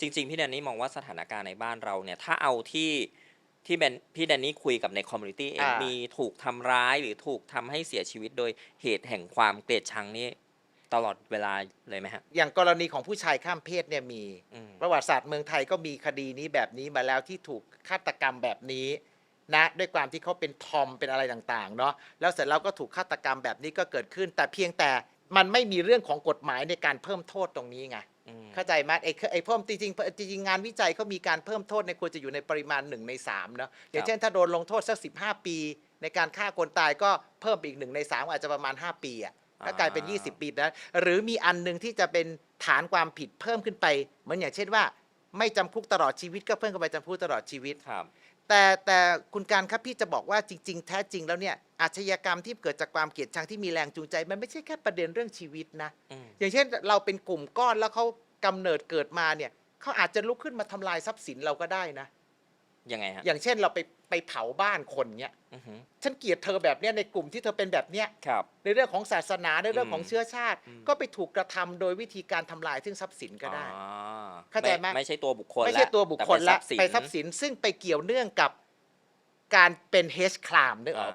จริง ๆ พี่แดนนี่มองว่าสถานการณ์ในบ้านเราเนี่ย ถ้าเอาที่ที่แบนพี่แดนนี่คุยกับในคอมมูนิตี้เองอ่ามี มีถูกทำร้ายหรือถูกทำให้เสียชีวิตโดยเหตุแห่งความเกลียดชังนี่ตลอดเวลาเลยไหมฮะ อย่างกรณีของผู้ชายข้ามเพศเนี่ยมี อืม ประวัติศาสตร์เมืองไทยก็มีคดีนี้แบบนี้มาแล้วที่ถูกฆาตกรรมแบบนี้นะด้วยความที่เขาเป็นทอมเป็นอะไรต่างๆเนาะแล้วเสร็จแล้วก็ถูกฆาตกรรมแบบนี้ก็เกิดขึ้น แต่เพียงแต่ มันไม่มีเรื่องของกฎหมายในการเพิ่มโทษตรงนี้ไงอืมเข้าใจไหมไอ้ไอ้เพิ่มจริงๆจริงๆงานวิจัยเขามีการเพิ่มโทษในควรจะอยู่ในปริมาณหนึ่งในสามเนาะอย่างเช่นถ้าโดนลงโทษสักสิบห้าปี ในการฆ่าคนตายก็เพิ่มไปอีกหนึ่งในสามอาจจะประมาณ 5 ปีอะก็กลายเป็นอ่า20 ปีนะหรือมีอันหนึ่งที่จะเป็นฐานความผิดเพิ่มขึ้นไปเหมือนอย่างเช่นว่า ไม่จำคุกตลอดชีวิตก็เพิ่มขึ้นไปจำคุกตลอดชีวิต ครับ แต่แต่คุณการครับพี่จะบอกว่าจริง ๆ แท้จริงแล้วเนี่ยอาชญากรรมที่เกิดจากความเกลียดชังที่มีแรงจูงใจ มันไม่ใช่แค่ประเด็นเรื่องชีวิตนะ อืม อย่างเช่นเราเป็นกลุ่มก้อนแล้วเขากำเนิดเกิดมาเนี่ยเขาอาจจะลุกขึ้นมาทำลายทรัพย์สินเราก็ได้นะ ยังไงฮะอย่างเช่นเราไปไปเผาบ้านคนเนี่ยอือหือฉันเกลียดเธอแบบเนี้ยในกลุ่มที่เธอเป็นแบบเนี้ยครับ ในเรื่องของศาสนาในเรื่องของอืมเชื้อชาติ อืม ก็ไปถูกกระทำโดยวิธีการทำลายซึ่งทรัพย์สินก็ได้ อ๋อเข้าใจไหม ไม่ใช่ตัวบุคคลไม่ใช่ละตัวบุคคลแต่ละเป็นไปทรัพย์สินซึ่งไปเกี่ยวเนื่องกับการเป็นเฮชคลามนึกออก